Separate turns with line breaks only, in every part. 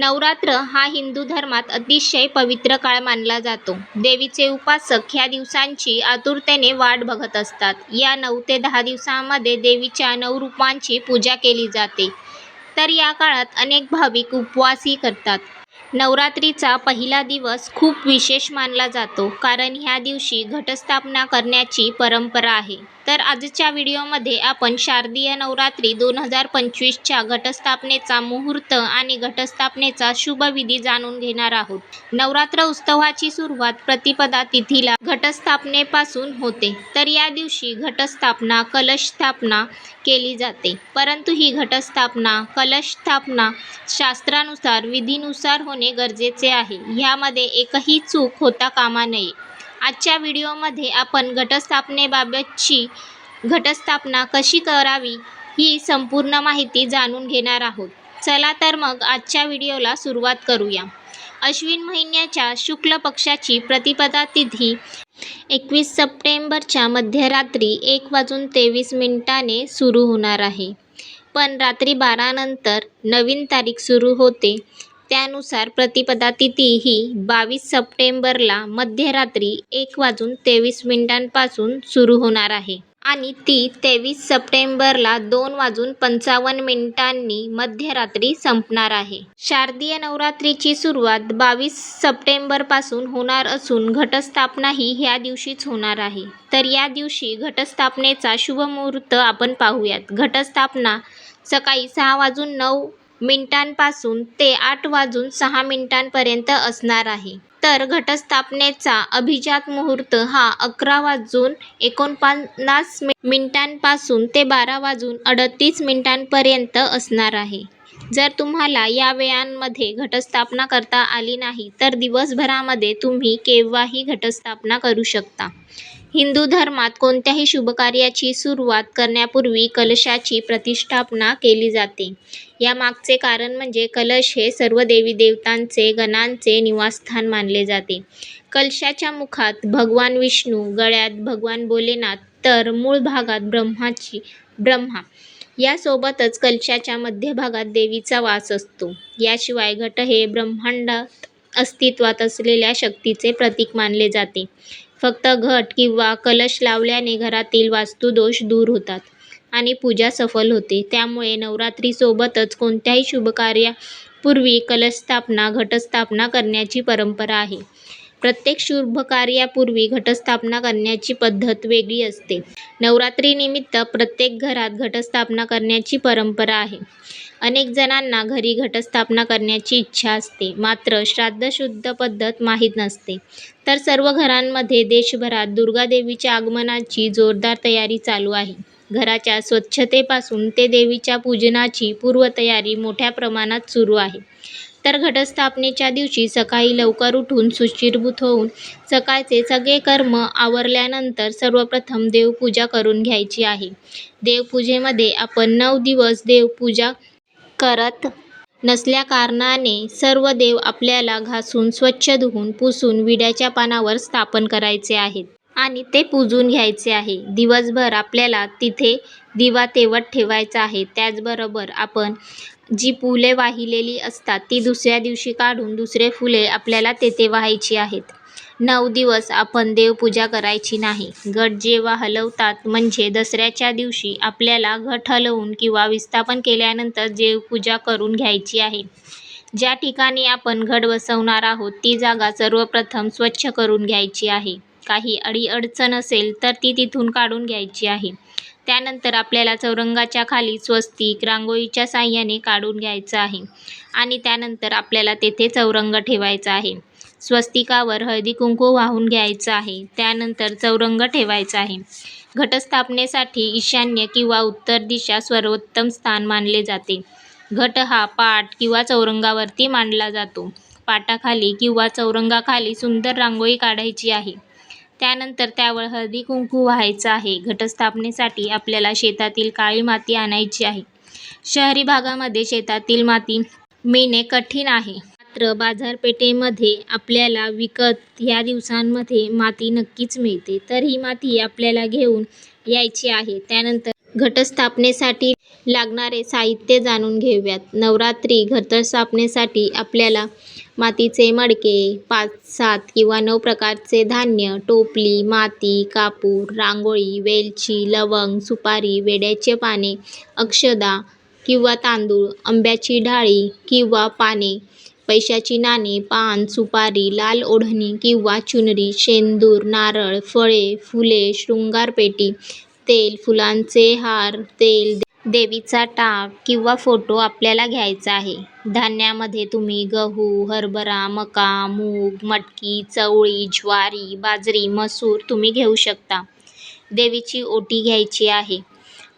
नवरात्र हा हिंदू धर्मात अतिशय पवित्र काळ मानला जातो. देवीचे उपासक ह्या दिवसांची आतुरतेने वाट बघत असतात. या नऊ ते दहा दिवसांमध्ये देवीच्या नऊ रूपांची पूजा केली जाते. तर या काळात अनेक भाविक उपवासही करतात. नवरात्रीचा पहिला दिवस खूप विशेष मानला जातो कारण ह्या दिवशी घटस्थापना करण्याची परंपरा आहे. तर आजच्या व्हिडिओमध्ये आपण शारदीय नवरात्री दोन हजार पंचवीसच्या घटस्थापनेचा मुहूर्त आणि घटस्थापनेचा शुभ विधी जाणून घेणार आहोत. नवरात्र उत्सवाची सुरुवात प्रतिपदा तिथीला घटस्थापनेपासून होते. तर या दिवशी घटस्थापना, कलश स्थापना केली जाते. परंतु ही घटस्थापना, कलश स्थापना शास्त्रानुसार विधीनुसार होणे गरजेचे आहे. ह्यामध्ये एकही चूक होता कामा नये. आजच्या व्हिडिओमध्ये आपण घटस्थापनेबाबतची घटस्थापना कशी करावी ही संपूर्ण माहिती जाणून घेणार आहोत. चला तर मग आजच्या व्हिडिओला सुरुवात करूया. अश्विन महिन्याच्या शुक्ल पक्षाची प्रतिपदा तिथी एकवीस सप्टेंबरच्या मध्यरात्री एक वाजून तेवीस मिनिटाने सुरू होणार आहे. पण रात्री बारानंतर नवीन तारीख सुरू होते. त्यानुसार प्रतिपदा तिथी ही बावीस सप्टेंबरला मध्यरात्री एक वाजून तेवीस मिनिटांपासून सुरू होणार आहे. आणि ती तेवीस सप्टेंबरला दोन वाजून पंचावन्न मिनिटांनी मध्यरात्री संपणार आहे. शारदीय नवरात्रीची सुरुवात बावीस सप्टेंबरपासून होणार असून घटस्थापनाही ह्या दिवशीच होणार आहे. तर या दिवशी घटस्थापनेचा शुभ मुहूर्त आपण पाहूयात. घटस्थापना सकाळी सहा वाजून नऊ मिनिटांपासून ते आठ वाजून सहा मिनिटांपर्यंत असणार आहे. तर घटस्थापनेचा अभिजात मुहूर्त हा अकरा वाजून एकोणपन्नास मिनिटांपासून ते बारा वाजून अडतीस मिनिटांपर्यंत असणार आहे. जर तुम्हाला या वेळांमध्ये घटस्थापना करता आली नाही तर दिवसभरामध्ये तुम्ही केव्हाही घटस्थापना करू शकता. हिंदू धर्मात कोणत्याही शुभकार्याची सुरुवात करण्यापूर्वी कलशाची प्रतिष्ठापना केली जाते. यामागचे कारण म्हणजे कलश हे सर्व देवी-देवतांचे, गणांचे निवासस्थान मानले जाते. कलशाच्या मुखात भगवान विष्णू, गळ्यात भगवान भोलेनाथ तर मूळ भागात ब्रह्मा यासोबतच कलशाच्या मध्यभागात देवीचा वास असतो. याशिवाय घट हे ब्रह्मांडात अस्तित्वात असलेल्या शक्तीचे प्रतीक मानले जाते. फक्त घट किंवा कलश लावल्याने घरातील वास्तुदोष दूर होतात आणि पूजा सफल होते. त्यामुळे नवरात्रीसोबतच कोणत्याही शुभकार्यापूर्वी कलशस्थापना, घटस्थापना करण्याची परंपरा आहे. प्रत्येक शुभकार्यापूर्वी घटस्थापना करण्याची पद्धत वेगळी असते. नवरात्रीनिमित्त प्रत्येक घरात घटस्थापना करण्याची परंपरा आहे. अनेक जणांना घरी घटस्थापना करण्याची इच्छा असते. मात्र श्राद्ध-शुद्ध पद्धत माहीत नसते. तर सर्व घरांमध्ये देशभरात दुर्गादेवीच्या आगमनाची जोरदार तयारी चालू आहे. घराच्या स्वच्छतेपासून ते देवीच्या पूजनाची पूर्वतयारी मोठ्या प्रमाणात सुरू आहे. तर घटस्थापनेच्या दिवशी सकाळी लवकर उठून शुचिर्भूत होऊन सकाळचे सगळे कर्म आवरल्यानंतर सर्वप्रथम देवपूजा करून घ्यायची आहे. देवपूजेमध्ये आपण नऊ दिवस देवपूजा करत नसल्याकारणाने सर्व देव आपल्याला घासून, स्वच्छ धुवून, पुसून विड्याच्या पानावर स्थापन करायचे आहेत. आणि ते पुजून घ्यायचे आहे. दिवसभर आपल्याला तिथे दिवा तेवत ठेवायचा आहे. त्याचबरोबर आपण जी फुले वाहिलेली असतात ती दुसऱ्या दिवशी काढून दुसरे फुले आपल्याला तेथे वाहायची आहेत. नऊ दिवस आपण देवपूजा करायची नाही. घट जेव्हा हलवतात म्हणजे दसऱ्याच्या दिवशी आपल्याला घट हलवून किंवा विस्थापन केल्यानंतर देवपूजा करून घ्यायची आहे. ज्या ठिकाणी आपण घट बसवणार आहोत ती जागा सर्वप्रथम स्वच्छ करून घ्यायची आहे. काही अडीअडचण असेल तर ती तिथून काढून घ्यायची आहे. त्यानंतर आपल्याला चौरंगाच्या खाली स्वस्तिक रांगोळीच्या साहाय्याने काढून घ्यायचं आहे. आणि त्यानंतर आपल्याला तेथे चौरंग ठेवायचा आहे. स्वस्तिकावर हळदी-कुंकू वाहून घ्यायचं आहे. त्यानंतर चौरंग ठेवायचा आहे. घटस्थापनेसाठी ईशान्य किंवा उत्तर दिशा सर्वोत्तम स्थान मानले जाते. घट हा पाट किंवा चौरंगावरती मांडला जातो. पाटाखाली किंवा चौरंगाखाली सुंदर रांगोळी काढायची आहे. त्यानंतर त्यावर हळदी-कुंकू व्हायचं आहे. घटस्थापनेसाठी आपल्याला शेतातील काळी माती आणायची आहे. शहरी भागामध्ये शेतातील माती मिळणे कठीण आहे. मात्र बाजारपेठेमध्ये आपल्याला विकत ह्या दिवसांमध्ये माती नक्कीच मिळते. तर ही माती आपल्याला घेऊन यायची आहे. त्यानंतर घटस्थापनेसाठी लागणारे साहित्य जाणून घेऊयात. नवरात्री घटस्थापनेसाठी आपल्याला मातीचे मडके, पाच, सात किंवा नऊ प्रकारचे धान्य, टोपली, माती, कापूर, रांगोळी, वेलची, लवंग, सुपारी, वेड्याचे पाने, अक्षदा किंवा तांदूळ, आंब्याची डाळी किंवा पाने, पैशाची नाणी, पान, सुपारी, लाल ओढणी किंवा चुनरी, शेंदूर, नारळ, फळे, फुले, शृंगारपेटी, तेल, फुलांचे हार, तेल, देवीचा टाक किंवा फोटो आपल्याला घ्यायचा आहे. धान्यामध्ये तुम्ही गहू, हरभरा, मका, मूग, मटकी, चवळी, ज्वारी, बाजरी, मसूर तुम्ही घेऊ शकता. देवीची ओटी घ्यायची आहे.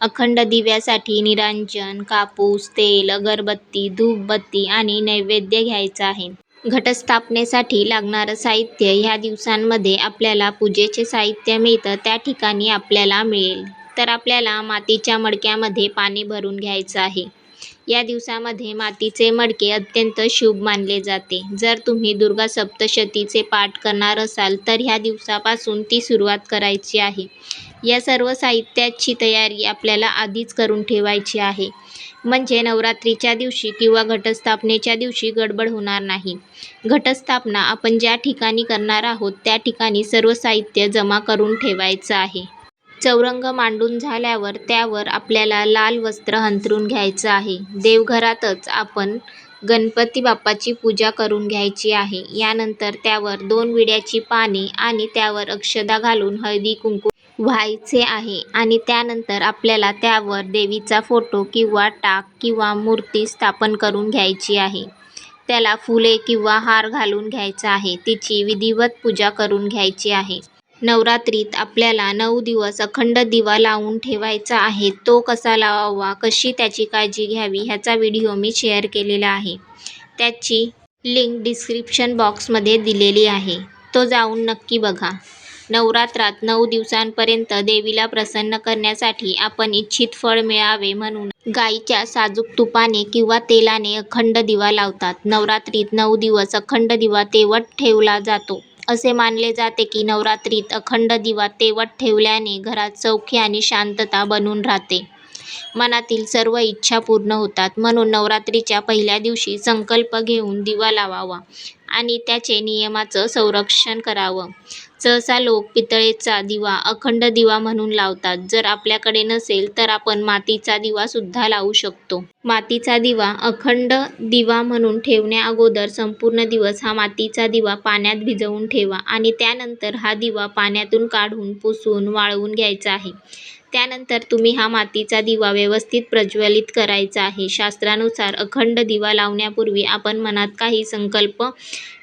अखंड दिव्यासाठी निरांजन, कापूस, तेल, अगरबत्ती, धूपबत्ती आणि नैवेद्य घ्यायचा आहे. घटस्थापनेसाठी लागणारं साहित्य ह्या दिवसांमध्ये आपल्याला पूजेचे साहित्य मिळतं त्या ठिकाणी आपल्याला मिळेल. तर आपल्याला मातीच्या मडक्यामध्ये पाणी भरून घ्यायचं आहे. या दिवसामध्ये मातीचे मडके अत्यंत शुभ मानले जाते. जर तुम्ही दुर्गा सप्तशतीचे पाठ करणार असाल तर ह्या दिवसापासून ती सुरुवात करायची आहे. या सर्व साहित्याची तयारी आपल्याला आधीच करून ठेवायची आहे. म्हणजे नवरात्रीच्या दिवशी किंवा घटस्थापनेच्या दिवशी गडबड होणार नाही. घटस्थापना आपण ज्या ठिकाणी करणार आहोत त्या ठिकाणी सर्व साहित्य जमा करून ठेवायचं आहे. चौरंग मांडून झाल्यावर त्यावर आपल्याला लाल वस्त्र अंथरून घ्यायचं आहे. देवघरातच आपण गणपती बाप्पाची पूजा करून घ्यायची आहे. यानंतर त्यावर दोन विड्याची पाने आणि त्यावर अक्षदा घालून हळदी-कुंकू व्हायचे आहे आणि त्यानंतर आपल्याला त्यावर देवीचा फोटो किंवा टाक किंवा मूर्ती स्थापन करून घ्यायची आहे. त्याला फुले किंवा हार घालून घ्यायचा आहे. तिची विधिवत पूजा करून घ्यायची आहे. नवरात्रीत आपल्याला नऊ दिवस अखंड दिवा लावून ठेवायचा आहे. तो कसा लावावा, कशी त्याची काळजी घ्यावी ह्याचा व्हिडिओ मी शेअर केलेला आहे. त्याची लिंक डिस्क्रिप्शन बॉक्समध्ये दिलेली आहे. तो जाऊन नक्की बघा. नवरात्रात नऊ दिवसांपर्यंत देवीला प्रसन्न करण्यासाठी आपण इच्छित फळ मिळावे म्हणून गाईच्या साजूक तुपाने किंवा तेलाने अखंड दिवा लावतात. नवरात्रीत नऊ दिवस अखंड दिवा तेवत ठेवला जातो. असे मानले जाते की नवरात्रीत अखंड दिवा तेवत ठेवल्याने घरात सौख्य आणि शांतता बनून राहते. मनातील सर्व इच्छा पूर्ण होतात. म्हणून नवरात्रीच्या पहिल्या दिवशी संकल्प घेऊन दिवा लावावा आणि त्याचे नियमाचं संरक्षण करावं. सहसा लोक पितळेचा दिवा अखंड दिवा म्हणून लावतात. जर आपल्याकडे नसेल तर आपण मातीचा दिवा सुद्धा लावू शकतो. मातीचा दिवा अखंड दिवा म्हणून ठेवण्याअगोदर संपूर्ण दिवस हा मातीचा दिवा पाण्यात भिजवून ठेवा आणि त्यानंतर हा दिवा पाण्यातून काढून पुसून वाळवून घ्यायचा आहे. त्यानंतर तुम्ही हा मातीचा दिवा व्यवस्थित प्रज्वलित करायचा आहे. शास्त्रानुसार अखंड दिवा लावण्यापूर्वी आपण मनात काही संकल्प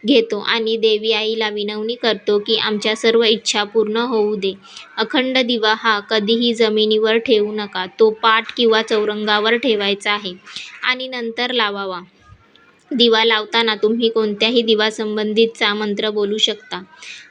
घेतो आणि देवी आईला विनवणी करतो की आमच्या सर्व इच्छा पूर्ण होऊ दे. अखंड दिवा हा कधीही जमिनीवर ठेवू नका. तो पाट किंवा चौरंगावर ठेवायचा आहे आणि नंतर लावावा. दिवा लावताना तुम्ही कोणत्याही दिवासंबंधीचा मंत्र बोलू शकता.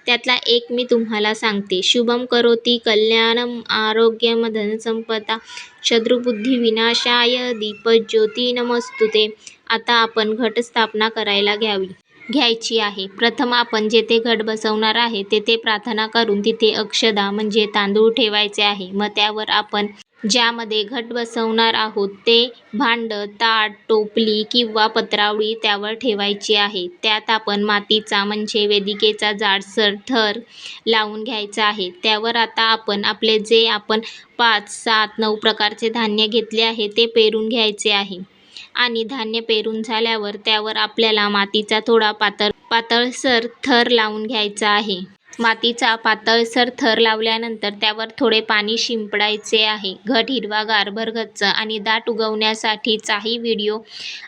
त्यातला एक मी तुम्हाला सांगते. शुभम करोति कल्याणम आरोग्यम धनसंपदा शत्रुबुद्धिविनाशाय दीपज्योती नमस्तुते आता आपण घटस्थापना करायला घ्यावी घ्यायची आहे. प्रथम आपण जेथे घट बसवणार आहे तेथे प्रार्थना करून तिथे अक्षदा म्हणजे तांदूळ ठेवायचे आहे. मग त्यावर आपण ज्यामध्ये घट बसवणार आहोत ते भांडं ताट, टोपली किंवा पत्रावळी त्यावर ठेवायची आहे. त्यात आपण मातीचा म्हणजे वेदिकेचा जाडसर थर लावून घ्यायचा आहे. त्यावर आता आपण आपले जे आपण पाच, सात, नऊ प्रकारचे धान्य घेतले आहे ते पेरून घ्यायचे आहे आणि धान्य पेरून झाल्यावर त्यावर आपल्याला मातीचा थोडा पातळ पातळसर थर लावून घ्यायचा आहे. मातीचा पातळसर थर लावल्यानंतर त्यावर थोडे पाणी शिंपडायचे आहे. घट हिरवागार, भरगच्च आणि दाट उगवण्यासाठीचाही व्हिडिओ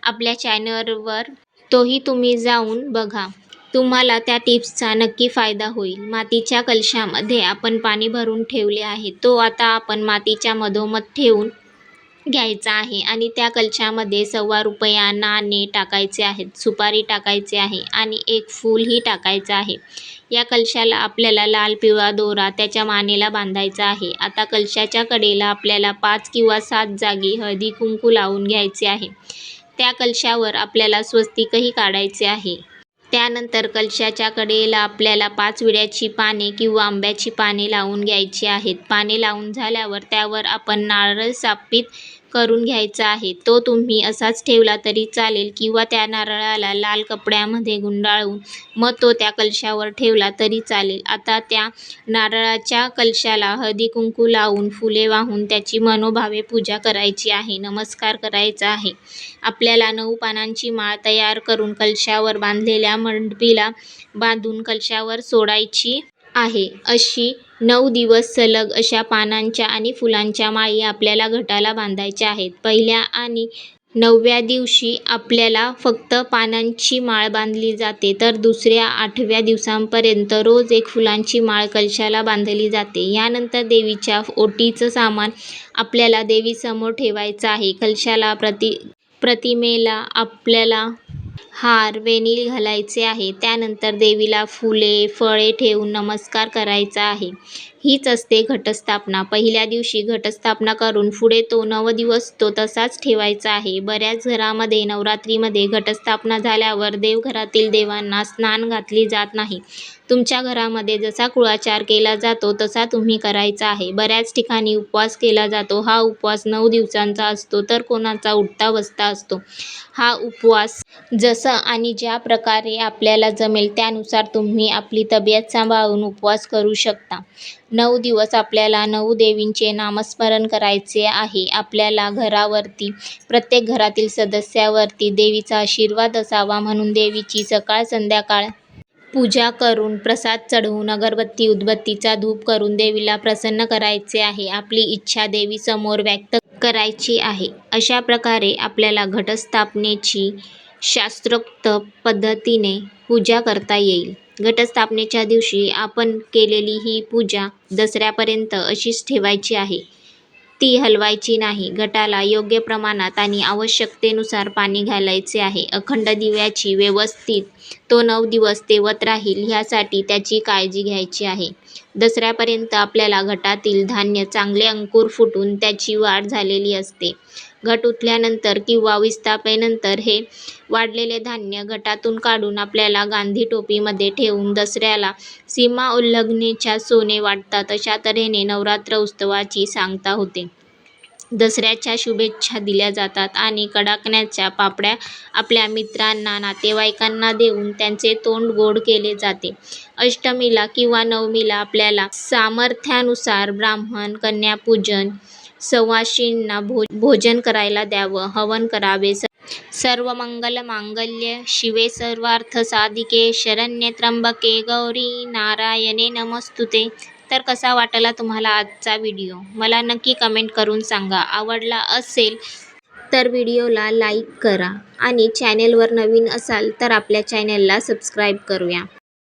आपल्या चॅनलवर तोही तुम्ही जाऊन बघा. तुम्हाला त्या टिप्सचा नक्की फायदा होईल. मातीच्या कलशामध्ये आपण पाणी भरून ठेवले आहे तो आता आपण मातीच्या मधोमध ठेवून घ्यायचा आहे आणि त्या कलशामध्ये सव्वा रुपया नाणे टाकायचे आहेत. सुपारी टाकायचे आहे आणि एक फूलही टाकायचं आहे. या कलशाला आपल्याला लाल पिवळा दोरा त्याच्या मानेला बांधायचा आहे. आता कलशाच्या कडेला आपल्याला पाच किंवा सात जागी हळदी-कुंकू लावून घ्यायचे आहे. त्या कलशावर आपल्याला स्वस्तिकही काढायचे आहे. त्यानंतर कलशाच्या कडेला आपल्याला पाच विड्याची पाने किंवा आंब्याची पाने लावून घ्यायची आहेत. पाने लावून झाल्यावर त्यावर आपण नारळ सापित करून घ्यायचा आहे. तो तुम्ही असाच ठेवला तरी चालेल किंवा त्या नारळाला लाल कपड्यामध्ये गुंडाळून मग तो त्या कलशावर ठेवला तरी चालेल. आता त्या नारळाच्या कलशाला हळदी-कुंकू लावून, फुले वाहून त्याची मनोभावे पूजा करायची आहे. नमस्कार करायचा आहे. आपल्याला नऊ पानांची माळ तयार करून कलशावर बांधलेल्या मंडपीला बांधून कलशावर सोडायची आहे. अशी नऊ दिवस सलग अशा पानांच्या आणि फुलांच्या माळी आपल्याला घटाला बांधायच्या आहेत. पहिल्या आणि नवव्या दिवशी आपल्याला फक्त पानांची माळ बांधली जाते तर दुसऱ्या आठव्या दिवसांपर्यंत रोज एक फुलांची माळ कलशाला बांधली जाते. यानंतर देवीच्या ओटीचं सामान आपल्याला देवीसमोर ठेवायचं आहे. कलशाला, प्रतिमेला आपल्याला हार, वेणी घालायचे आहे. त्यानंतर देवीला फुले, फळे ठेवून नमस्कार करायचा आहे. हीच असते घटस्थापना. पहिल्या दिवशी घटस्थापना करून पुढे तो नव दिवस तो तसाच ठेवायचा आहे. बऱ्याच घरामध्ये नवरात्रीमध्ये घटस्थापना झाल्यावर देवघरातील देवांना स्नान घातली जात नाही. तुमच्या घरामध्ये जसा कुळाचार केला जातो तसा तुम्ही करायचा आहे. बऱ्याच ठिकाणी उपवास केला जातो. हा उपवास नऊ दिवसांचा असतो तर कोणाचा उठता-बसता असतो. हा उपवास जसं आणि ज्या प्रकारे आपल्याला जमेल त्यानुसार तुम्ही आपली तब्येत सांभाळून उपवास करू शकता. नऊ दिवस आपल्याला नऊ देवींचे नामस्मरण करायचे आहे. आपल्याला घरावरती, प्रत्येक घरातील सदस्यावरती देवीचा आशीर्वाद असावा म्हणून देवीची सकाळ-संध्याकाळ पूजा करून, प्रसाद चढवून, अगरबत्ती, उदबत्तीचा धूप करून देवीला प्रसन्न करायचे आहे. आपली इच्छा देवीसमोर व्यक्त करायची आहे. अशा प्रकारे आपल्याला घटस्थापनेची शास्त्रोक्त पद्धतीने पूजा करता येईल. घटस्थापनेच्या दिवशी आपण केलेली ही पूजा दसऱ्यापर्यंत अशीच ठेवायची आहे. ती हलवायची नाही. घटाला योग्य प्रमाणात आणि आवश्यकतेनुसार पाणी घालायचे आहे. अखंड दिव्याची व्यवस्थित तो नऊ दिवस तेवत राहील ह्यासाठी त्याची काळजी घ्यायची आहे. दसऱ्यापर्यंत आपल्याला घटातील धान्य चांगले अंकुर फुटून त्याची वाढ झालेली असते. घट उठल्यानंतर किंवा विस्थापनेनंतर हे वाढलेले धान्य घटातून काढून आपल्याला गांधी टोपीमध्ये ठेवून दसऱ्याला सीमा उल्लंघनेच्या सोने वाटतात. अशा तऱ्हेने नवरात्र उत्सवाची सांगता होते. दसऱ्याच्या शुभेच्छा दिल्या जातात आणि कडाकण्याच्या पापड्या आपल्या मित्रांना, नातेवाईकांना देऊन त्यांचे तोंड गोड केले जाते. अष्टमीला किंवा नवमीला आपल्याला सामर्थ्यानुसार ब्राह्मण, कन्यापूजन, सवाष्णींना भोजन करायला द्यावं, हवन करावे. सर्व मंगलमांगल्य शिवे सर्वार्थ साधिके शरण्ये त्र्यंबके गौरी नारायणे नमस्तुते तर कसा वाटला तुम्हाला आजचा व्हिडिओ? मला नक्की कमेंट करून सांगा. आवडला असेल तर व्हिडिओला लाईक करा आणि चॅनेलवर नवीन असाल तर आपल्या चॅनेलला सबस्क्राईब करूया.